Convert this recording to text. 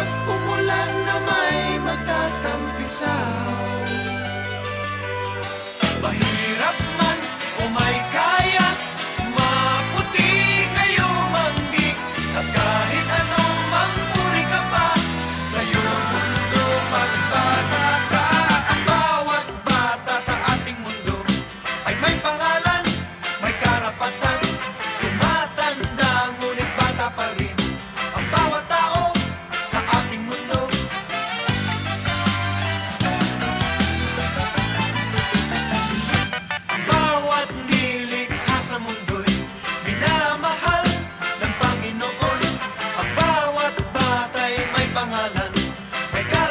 Pag umulan na may magtatampisaw pecado.